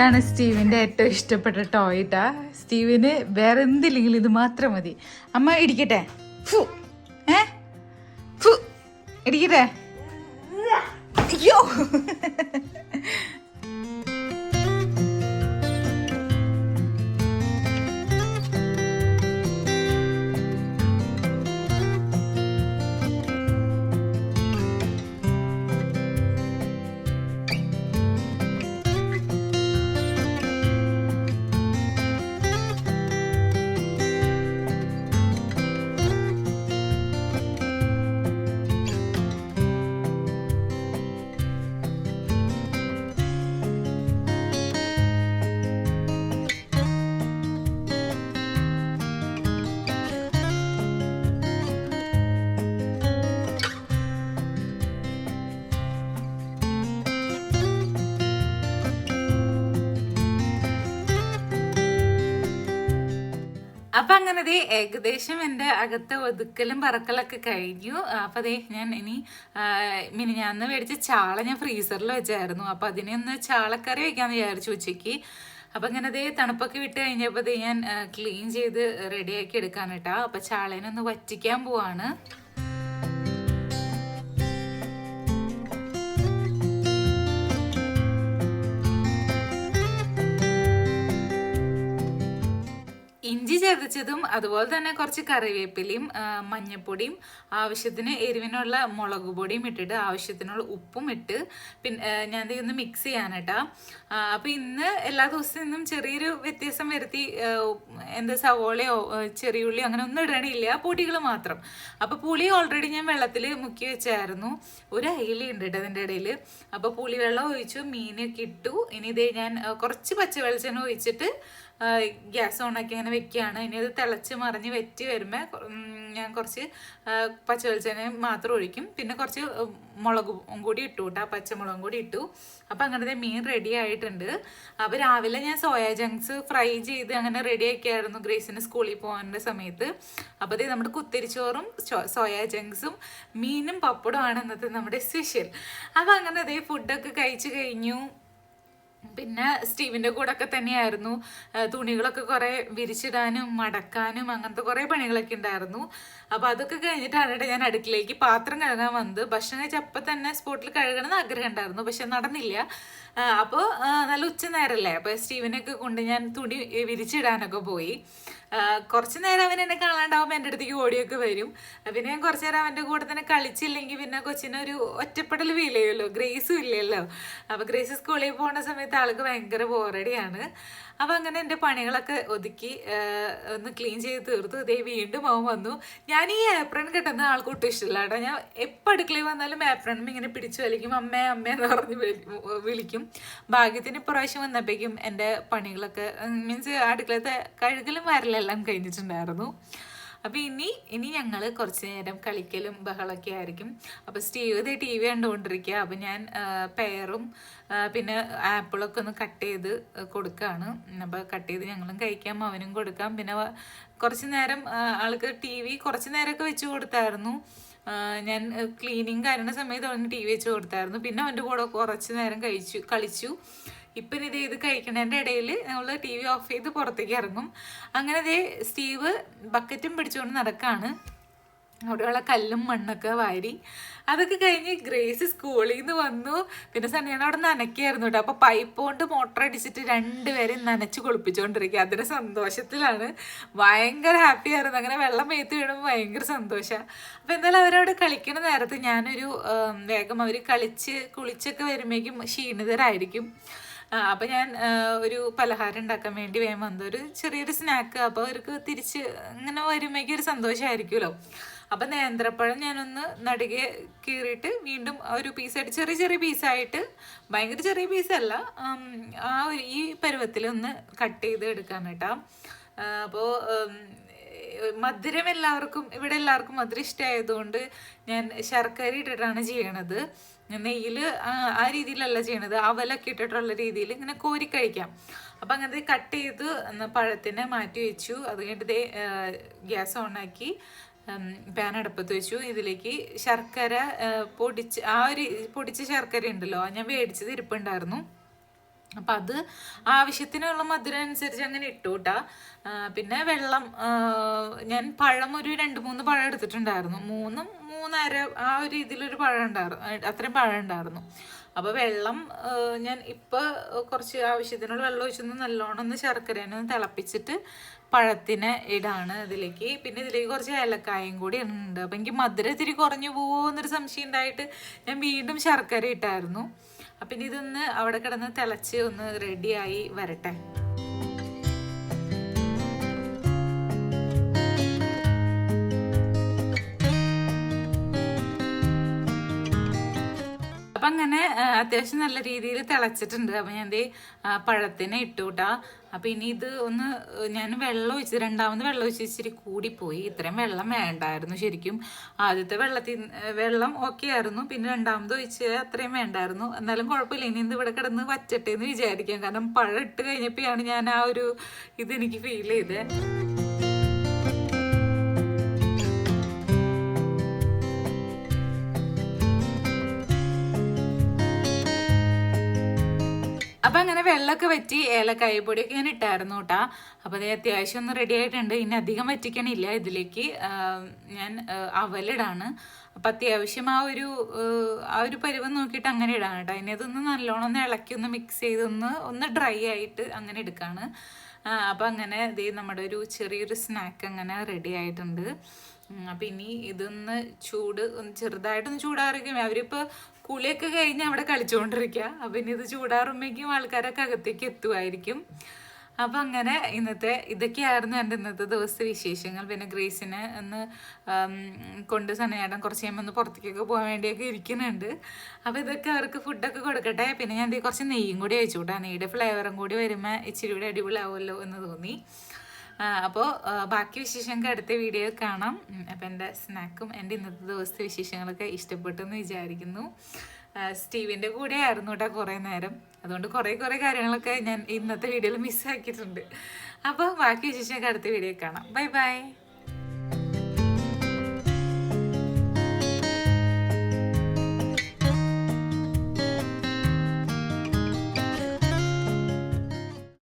ഇതാണ് സ്റ്റീവിന്റെ ഏറ്റവും ഇഷ്ടപ്പെട്ട ടോയ്ട്ടാ സ്റ്റീവിന് വേറെ എന്തില്ലെങ്കിലും ഇത് മാത്രം മതി. അമ്മ ഇടിക്കട്ടെ. ഫു. ഏ? ഫു. ഇടിക്കട്ടെ. അയ്യോ. അപ്പൊ അങ്ങനെ ദേ ഏകദേശം എന്റെ അകത്തെ ഒതുക്കലും പറക്കലൊക്കെ കഴിഞ്ഞു. അപ്പൊ ദേ ഞാൻ ഇനി മിനി മിനിഞ്ഞാന്ന് മേടിച്ച ചാള ഞാൻ ഫ്രീസറിൽ വെച്ചായിരുന്നു. അപ്പൊ അതിനെ ഒന്ന് ചാളക്കറി വെക്കാന്ന് വിചാരിച്ചു ഉച്ചയ്ക്ക്. അപ്പൊ അങ്ങനെ ദേ തണുപ്പൊക്കെ വിട്ട് കഴിഞ്ഞപ്പോ ദേ ഞാൻ ക്ലീൻ ചെയ്ത് റെഡിയാക്കി എടുക്കാൻ കേട്ടാ അപ്പൊ ചാളേനെ ഒന്ന് വറ്റിക്കാൻ പോവാണ്. ചതച്ചതും അതുപോലെ തന്നെ കുറച്ച് കറിവേപ്പിലയും മഞ്ഞപ്പൊടിയും ആവശ്യത്തിന് എരിവിനുള്ള മുളക് പൊടിയും ഇട്ടിട്ട് ആവശ്യത്തിനുള്ള ഉപ്പും ഇട്ട് പിന്നെ ഞാൻ ഇതൊന്ന് മിക്സ് ചെയ്യാനട്ടാ അപ്പം ഇന്ന് എല്ലാ ദിവസവും ഇന്നും ചെറിയൊരു വ്യത്യാസം വരുത്തി എന്താ സവോളയോ ചെറിയ ചെറിയുള്ളിയോ അങ്ങനെ ഒന്നും ഇടണില്ല. പൊടികൾ മാത്രം. അപ്പോൾ പുളി ഓൾറെഡി ഞാൻ വെള്ളത്തിൽ മുക്കി വെച്ചായിരുന്നു. ഒരു അയില ഉണ്ട് കേട്ടോ അതിന്റെ ഇടയിൽ അപ്പോൾ പുളി വെള്ളം ഒഴിച്ചു മീനൊക്കെ ഇട്ടു. ഇനി ഇതേ ഞാൻ കുറച്ച് പച്ച വെളിച്ചെണ്ണ ഒഴിച്ചിട്ട് ഗ്യാസ് ഓണാക്കി അങ്ങനെ വെക്കുകയാണ്. ഇനി അത് തിളച്ച് മറിഞ്ഞ് വെറ്റി വരുമ്പോൾ ഞാൻ കുറച്ച് പച്ചവെളിച്ചെണ്ണ പച്ച വെളിച്ചെണ്ണ മാത്രം ഒഴിക്കും. പിന്നെ കുറച്ച് മുളകും കൂടി ഇട്ടു കേട്ടോ. പച്ചമുളകും കൂടി ഇട്ടു. അപ്പം അങ്ങനത്തെ മീൻ റെഡി ആയിട്ടുണ്ട്. അപ്പോൾ രാവിലെ ഞാൻ സോയാ ജങ്ക്സ് ഫ്രൈ ചെയ്ത് അങ്ങനെ റെഡി ആക്കിയായിരുന്നു ഗ്രേസിന് സ്കൂളിൽ പോകാനുള്ള സമയത്ത്. അപ്പോൾ ഇത് നമ്മുടെ കുത്തിരിച്ചോറും സോയാ സോയ ജങ്ക്സും മീനും പപ്പടവും ആണ് ഇന്നത്തെ നമ്മുടെ സ്പെഷ്യൽ അപ്പോൾ അങ്ങനെ അതേ ഫുഡൊക്കെ കഴിച്ചു കഴിഞ്ഞു. പിന്നെ സ്റ്റീവിന്റെ കൂടെ ഒക്കെ തന്നെയായിരുന്നു തുണികളൊക്കെ കുറേ വിരിച്ചിടാനും മടക്കാനും അങ്ങനത്തെ കുറേ പണികളൊക്കെ ഉണ്ടായിരുന്നു. അപ്പോൾ അതൊക്കെ കഴിഞ്ഞിട്ടാണ് ട്ടോ ഞാൻ അടുക്കളയിലേക്ക് പാത്രം കഴുകാൻ വന്നത്. ഭക്ഷണം കഴിച്ച അപ്പം തന്നെ സ്പോട്ടിൽ കഴുകണമെന്ന് ആഗ്രഹം ഉണ്ടായിരുന്നു. പക്ഷെ നടന്നില്ല. അപ്പോൾ നല്ല ഉച്ച നേരമല്ലേ അപ്പോൾ സ്റ്റീവിനൊക്കെ കൊണ്ട് ഞാൻ തുണി വിരിച്ചിടാനൊക്കെ പോയി. കുറച്ച് നേരം അവൻ എന്നെ കാണാണ്ടാവുമ്പോൾ എന്റെ അടുത്തേക്ക് ഓടിയൊക്കെ വരും. പിന്നെ ഞാൻ കുറച്ച് നേരം അവന്റെ കൂടെ തന്നെ കളിച്ചില്ലെങ്കിൽ പിന്നെ കൊച്ചിനൊരു ഒറ്റപ്പെടൽ ഫീൽ ഗ്രേസും ഇല്ലല്ലോ. അപ്പോൾ ഗ്രേസ് സ്കൂളിൽ പോകുന്ന സമയത്ത് ആൾക്ക് ഭയങ്കര ബോറടിയാണ് അപ്പോൾ അങ്ങനെ എന്റെ പണികളൊക്കെ ഒതുക്കി ഒന്ന് ക്ലീൻ ചെയ്ത് തീർത്തു. ഇതേ വീണ്ടും അവൻ വന്നു. ഞാൻ ഈ ഏപ്രൺ കിട്ടുന്ന ആൾക്ക് ഇഷ്ടമില്ല കേട്ടോ. ഞാൻ എപ്പോൾ അടുക്കളയിൽ വന്നാലും ഏപ്രൺ ഇങ്ങനെ പിടിച്ചു വലിക്കും. അമ്മേ അമ്മേ എന്ന് പറഞ്ഞ് വിളിക്കും. ഭാഗ്യത്തിന് ഇപ്രാവശ്യം വന്നപ്പോഴേക്കും എന്റെ പണികളൊക്കെ മീൻസ് അടുക്കളത്തെ കഴുകലും വരലെല്ലാം കഴിഞ്ഞിട്ടുണ്ടായിരുന്നു. അപ്പോൾ ഇനി ഇനി ഞങ്ങൾ കുറച്ച് നേരം കളിക്കലും ബഹളമൊക്കെ ആയിരിക്കും. അപ്പോൾ സ്റ്റീവ് ടി വി കണ്ടുകൊണ്ടിരിക്കുക അപ്പോൾ ഞാൻ പെയറും പിന്നെ ആപ്പിളൊക്കെ ഒന്ന് കട്ട് ചെയ്ത് കൊടുക്കുകയാണ് അപ്പോൾ കട്ട് ചെയ്ത് ഞങ്ങളും കഴിക്കാം അവനും കൊടുക്കാം. പിന്നെ കുറച്ച് നേരം ആൾക്ക് ടി വി കുറച്ച് നേരമൊക്കെ വെച്ച് കൊടുത്തായിരുന്നു. ഞാൻ ക്ലീനിങ് കാര്യങ്ങളുടെ സമയത്ത് അവന് ടി വി വെച്ച് കൊടുത്തായിരുന്നു. പിന്നെ അവന്റെ കൂടെ കുറച്ച് നേരം കഴിച്ചു കളിച്ചു. ഇപ്പം ഇത് ഇത് കഴിക്കണതിന്റെ ഇടയിൽ നമ്മൾ ടി വി ഓഫ് ചെയ്ത് പുറത്തേക്ക് ഇറങ്ങും. അങ്ങനെ ഇതേ സ്റ്റീവ് ബക്കറ്റും പിടിച്ചുകൊണ്ട് നടക്കുകയാണ് അവിടെയുള്ള കല്ലും മണ്ണൊക്കെ വാരി. അതൊക്കെ കഴിഞ്ഞ് ഗ്രേസ് സ്കൂളിൽ നിന്ന് വന്നു. പിന്നെ സന്നിയാണ് അവിടെ നനയ്ക്കായിരുന്നു കേട്ടോ. അപ്പോൾ പൈപ്പ് കൊണ്ട് മോട്ടർ അടിച്ചിട്ട് രണ്ടുപേരെയും നനച്ച് കുളിപ്പിച്ചുകൊണ്ടിരിക്കുക അതിന്റെ സന്തോഷത്തിലാണ്. ഭയങ്കര ഹാപ്പി ആയിരുന്നു. അങ്ങനെ വെള്ളം മേത്ത് വീഴുമ്പോൾ ഭയങ്കര സന്തോഷമാണ് അപ്പോൾ എന്തായാലും അവരവിടെ കളിക്കണ നേരത്ത് ഞാനൊരു വേഗം അവർ കളിച്ച് കുളിച്ചൊക്കെ വരുമ്പോഴേക്കും ക്ഷീണിതരായിരിക്കും. ആ, അപ്പൊ ഞാൻ ഒരു പലഹാരം ഉണ്ടാക്കാൻ വേണ്ടി വേഗം വന്നു. ഒരു ചെറിയൊരു സ്നാക്ക് അപ്പോൾ അവർക്ക് തിരിച്ച് ഇങ്ങനെ വരുമ്പോഴേക്കും ഒരു സന്തോഷമായിരിക്കുമല്ലോ. അപ്പൊ നേന്ത്രപ്പഴം ഞാനൊന്ന് നടുകെ കീറിയിട്ട് വീണ്ടും ഒരു പീസായിട്ട് ചെറിയ ചെറിയ പീസായിട്ട് ഭയങ്കര ചെറിയ പീസല്ല ആ ഒരു ഈ പരുവത്തിൽ ഒന്ന് കട്ട് ചെയ്ത് എടുക്കാൻ കേട്ടോ. അപ്പോൾ മധുരം എല്ലാവർക്കും ഇവിടെ എല്ലാവർക്കും മധുരം ഇഷ്ടമായതുകൊണ്ട് ഞാൻ ശർക്കര ഇട്ടിട്ടാണ് ചെയ്യണത്. നെയ്യിൽ ആ രീതിയിലല്ല ചെയ്യണത്. അവലൊക്കെ ഇട്ടിട്ടുള്ള രീതിയിൽ ഇങ്ങനെ കോരി കഴിക്കാം. അപ്പം അങ്ങനത്തെ കട്ട് ചെയ്ത് പഴത്തിനെ മാറ്റി വെച്ചു. അത് കഴിഞ്ഞിട്ട് ഗ്യാസ് ഓണാക്കി പാൻ അടുപ്പത്ത് വെച്ചു. ഇതിലേക്ക് ശർക്കര പൊടിച്ച് ആ ഒരു പൊടിച്ച ശർക്കര ഉണ്ടല്ലോ ഞാൻ മേടിച്ചത് ഇരിപ്പുണ്ടായിരുന്നു. അപ്പം അത് ആവശ്യത്തിനുള്ള മധുരം അനുസരിച്ച് അങ്ങനെ ഇട്ടു കേട്ടാ പിന്നെ വെള്ളം ഞാൻ പഴം ഒരു രണ്ട് മൂന്ന് പഴം എടുത്തിട്ടുണ്ടായിരുന്നു. മൂന്നും മൂന്നര ആ ഒരു ഇതിലൊരു പഴം ഉണ്ടായിരുന്നു അത്രയും പഴം ഉണ്ടായിരുന്നു. അപ്പോൾ വെള്ളം ഞാൻ ഇപ്പോൾ കുറച്ച് ആവശ്യത്തിനുള്ള വെള്ളം ഒഴിച്ചൊന്ന് നല്ലോണം ഒന്ന് ശർക്കരേനെ ഒന്ന് തിളപ്പിച്ചിട്ട് പഴത്തിനെ ഇടാണ് ഇതിലേക്ക്. പിന്നെ ഇതിലേക്ക് കുറച്ച് ഏലക്കായും കൂടി ഉണ്ട് അപ്പം എനിക്ക് മധുരം ഇത്തിരി കുറഞ്ഞു പോകുമോ എന്നൊരു സംശയം ഉണ്ടായിട്ട് ഞാൻ വീണ്ടും ശർക്കര ഇട്ടായിരുന്നു. അപ്പം ഇതൊന്ന് അവിടെ കിടന്ന് തിളച്ച് ഒന്ന് റെഡിയായി വരട്ടെ. അങ്ങനെ അത്യാവശ്യം നല്ല രീതിയിൽ തിളച്ചിട്ടുണ്ട്. അപ്പം ഞാൻ ദേ പഴത്തിനെ ഇട്ടുകൂട്ടാ ഇട്ടു കൂട്ടാ അപ്പം ഇനി ഇത് ഒന്ന് ഞാൻ വെള്ളം ഒഴിച്ച് രണ്ടാമത് വെള്ളം ഒഴിച്ച് ഇച്ചിരി കൂടിപ്പോയി. ഇത്രയും വെള്ളം വേണ്ടായിരുന്നു ശരിക്കും. ആദ്യത്തെ വെള്ളത്തിൽ വെള്ളം ഓക്കെ ആയിരുന്നു. പിന്നെ രണ്ടാമത് ഒഴിച്ച് അത്രയും വേണ്ടായിരുന്നു. എന്നാലും കുഴപ്പമില്ല. ഇനി ഇത് ഇവിടെ കിടന്ന് വച്ചട്ടെ എന്ന് വിചാരിക്കാം. കാരണം പഴം ഇട്ട് കഴിഞ്ഞപ്പോഴാണ് ഞാൻ ആ ഒരു ഇതെനിക്ക് ഫീൽ ചെയ്തത് അപ്പൊ അങ്ങനെ വെള്ളമൊക്കെ വറ്റി ഏലക്കായ പൊടിയൊക്കെ ഞാൻ ഇട്ടായിരുന്നു കേട്ടാ അപ്പൊ അത് അത്യാവശ്യം ഒന്ന് റെഡി ആയിട്ടുണ്ട്. ഇനി അധികം വറ്റിക്കണില്ല ഇതിലേക്ക്. ഞാൻ അവലിടാണ്. അപ്പൊ അത്യാവശ്യം ആ ഒരു ആ, ഒരു പരുവം നോക്കിയിട്ട് അങ്ങനെ ഇടാണ് കേട്ടോ അതിനെ ഇതൊന്ന് നല്ലോണം ഒന്ന് ഇളക്കി ഒന്ന് മിക്സ് ചെയ്തൊന്ന് ഒന്ന് ഡ്രൈ ആയിട്ട് അങ്ങനെ എടുക്കാണ്. അപ്പൊ അങ്ങനെ ഇത് നമ്മുടെ ഒരു ചെറിയൊരു സ്നാക്ക് അങ്ങനെ റെഡി ആയിട്ടുണ്ട്. അപ്പം ഇനി ഇതൊന്ന് ചൂട് ഒന്ന് ചെറുതായിട്ടൊന്ന് ചൂടാറിക്കും അവരിപ്പോ കുളിയൊക്കെ കഴിഞ്ഞ് അവിടെ കളിച്ചുകൊണ്ടിരിക്കുക അപ്പൊ ഇനി ഇത് ചൂടാറുമ്പോഴേക്കും ആൾക്കാരൊക്കെ അകത്തേക്ക് എത്തുമായിരിക്കും അപ്പൊ അങ്ങനെ ഇന്നത്തെ ഇതൊക്കെയായിരുന്നു എന്റെ ഇന്നത്തെ ദിവസത്തെ വിശേഷങ്ങൾ. പിന്നെ ഗ്രേസിനെ ഒന്ന് കൊണ്ട് സനയാടൻ കുറച്ച് കഴിയുമ്പോൾ ഒന്ന് പുറത്തേക്കൊക്കെ പോകാൻ വേണ്ടിയൊക്കെ ഇരിക്കുന്നുണ്ട്. അപ്പോൾ ഇതൊക്കെ അവർക്ക് ഫുഡൊക്കെ കൊടുക്കട്ടെ. പിന്നെ ഞാൻ കുറച്ച് നെയ്യും കൂടി അയച്ചു കൂട്ടാ നെയ്യുടെ ഫ്ലേവറും കൂടി വരുമ്പോൾ ഇച്ചിരി കൂടി അടിപൊളിയാവുമല്ലോ എന്ന് തോന്നി. അപ്പോൾ ബാക്കി വിശേഷങ്ങൾക്ക് അടുത്ത വീഡിയോ കാണാം. അപ്പോൾ എന്റെ സ്നാക്കും എന്റെ ഇന്നത്തെ ദിവസത്തെ വിശേഷങ്ങളൊക്കെ ഇഷ്ടപ്പെട്ടെന്ന് വിചാരിക്കുന്നു. സ്റ്റീവിന്റെ കൂടെ ആയിരുന്നു കേട്ടോ കുറേ നേരം. അതുകൊണ്ട് കുറേ കുറേ കാര്യങ്ങളൊക്കെ ഞാൻ ഇന്നത്തെ വീഡിയോയിൽ മിസ്സാക്കിയിട്ടുണ്ട് അപ്പോൾ ബാക്കി വിശേഷങ്ങൾക്ക് അടുത്ത വീഡിയോ കാണാം. Bye bye.